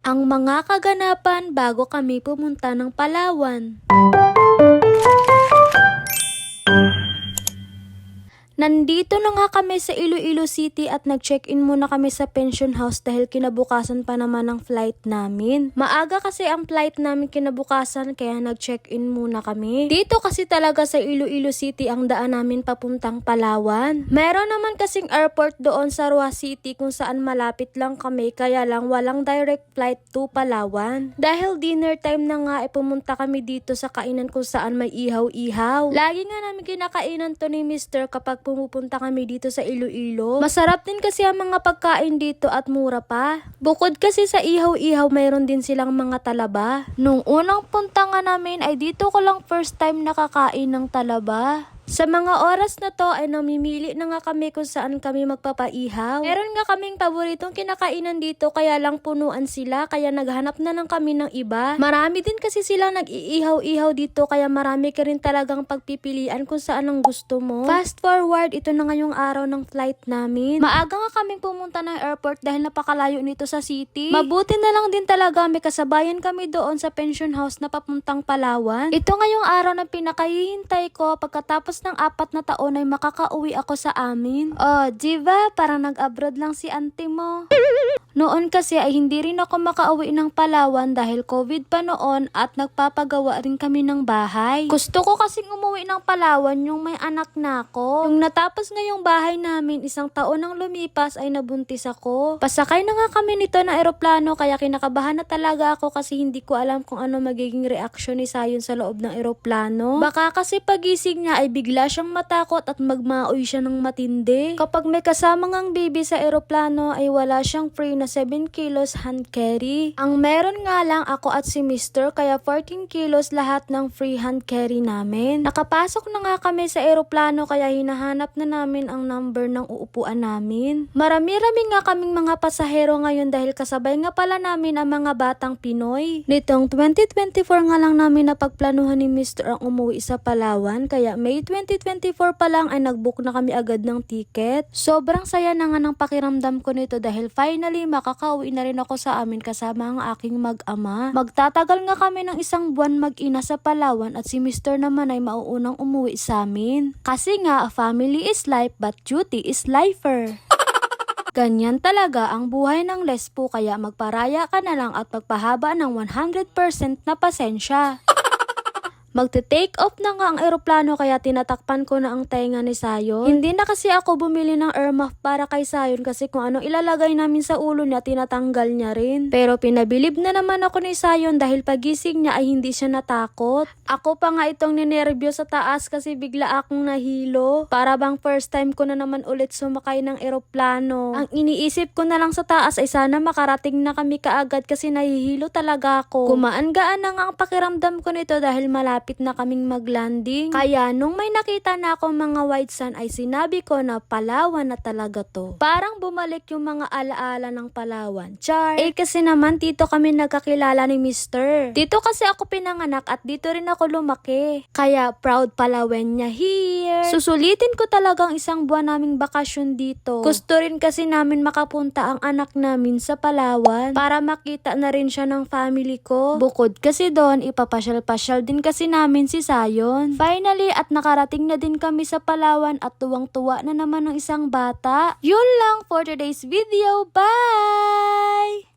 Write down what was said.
Ang mga kaganapan bago kami pumunta ng Palawan. Nandito na nga kami sa Iloilo City at nag-check-in muna kami sa pension house dahil kinabukasan pa naman ang flight namin. Maaga kasi ang flight namin kinabukasan kaya nag-check-in muna kami. Dito kasi talaga sa Iloilo City ang daan namin papuntang Palawan. Meron naman kasing airport doon sa Rua City kung saan malapit lang kami kaya lang walang direct flight to Palawan. Dahil dinner time na nga ay pumunta kami dito sa kainan kung saan may ihaw-ihaw. Lagi nga namin kinakainan to ni Mr. kapag pumupunta kami dito sa Iloilo. Masarap din kasi ang mga pagkain dito at mura pa. Bukod kasi sa ihaw-ihaw, mayroon din silang mga talaba. Nung unang punta nga namin ay dito ko lang first time nakakain ng talaba. Sa mga oras na to ay namimili na nga kami kung saan kami magpapaihaw. Meron nga kaming paboritong kinakainan dito kaya lang punuan sila kaya naghanap na lang kami ng iba. Marami din kasi sila nag-iihaw-ihaw dito kaya marami ka rin talagang pagpipilian kung saan ang gusto mo. Fast forward, ito na ngayong araw ng flight namin. Maaga nga kaming pumunta ng airport dahil napakalayo nito sa city. Mabuti na lang din talaga may kasabayan kami doon sa pension house na papuntang Palawan. Ito ngayong araw na pinakahihintay ko pagkatapos ng apat na taon ay makakauwi ako sa amin. Oh, diba? Parang nag-abroad lang si auntie mo. Noon kasi ay hindi rin ako makauwi ng Palawan dahil COVID pa noon at nagpapagawa rin kami ng bahay. Gusto ko kasing umuwi ng Palawan yung may anak na ako. Nung natapos nga yung bahay namin, isang taon nang lumipas ay nabuntis ako. Pasakay na nga kami nito ng eroplano kaya kinakabahan na talaga ako kasi hindi ko alam kung ano magiging reaksyon ni Sayon sa loob ng eroplano. Baka kasi pagising niya ay bigla siyang matakot at magmaoy siya ng matindi. Kapag may kasama ngang baby sa eroplano ay wala siyang free na 7 kilos hand carry. Ang meron nga lang ako at si Mr. kaya 14 kilos lahat ng free hand carry namin. Nakapasok na nga kami sa eroplano kaya hinahanap na namin ang number ng uupuan namin. Marami-rami nga kaming mga pasahero ngayon dahil kasabay nga pala namin ang mga batang Pinoy. Nitong 2024 nga lang namin napagplanuhan ni Mr. ang umuwi sa Palawan kaya May 2024 pa lang ay nagbook na kami agad ng ticket. Sobrang saya na nga ng pakiramdam ko nito dahil finally makakauwi na rin ako sa amin kasama ang aking mag-ama. Magtatagal nga kami ng isang buwan mag-ina sa Palawan at si Mr. naman ay mauunang umuwi sa amin. Kasi nga, family is life but duty is lifer. Ganyan talaga ang buhay ng lespo kaya magparaya ka na lang at magpahaba ng 100% na pasensya. Magte-take off na nga ang eroplano kaya tinatakpan ko na ang tenga ni Sayon. Hindi na kasi ako bumili ng Airmuff para kay Sayon kasi kung ano ilalagay namin sa ulo niya tinatanggal niya rin. Pero pinabilib na naman ako ni Sayon dahil pagising niya ay hindi siya natakot. Ako pa nga itong ninervyo sa taas kasi bigla akong nahilo. Para bang first time ko na naman ulit sumakay ng eroplano. Ang iniisip ko na lang sa taas ay sana makarating na kami kaagad kasi nahihilo talaga ako. Kumaan-gaan na nga ang pakiramdam ko nito dahil malapit na kaming maglanding. Kaya nung may nakita na ako mga white sun ay sinabi ko na Palawan na talaga to. Parang bumalik yung mga alaala ng Palawan. Char! Eh kasi naman dito kami nagkakilala ni Mr. Dito kasi ako pinanganak at dito rin ako lumaki. Kaya proud Palawan niya here. Susulitin ko talagang isang buwan naming bakasyon dito. Gusto rin kasi namin makapunta ang anak namin sa Palawan para makita na rin siya ng family ko. Bukod kasi doon, ipapasyal-pasyal din kasi namin si Sayon. Finally, at nakarating na din kami sa Palawan at tuwang-tuwa na naman ng isang bata. Yun lang for today's video. Bye!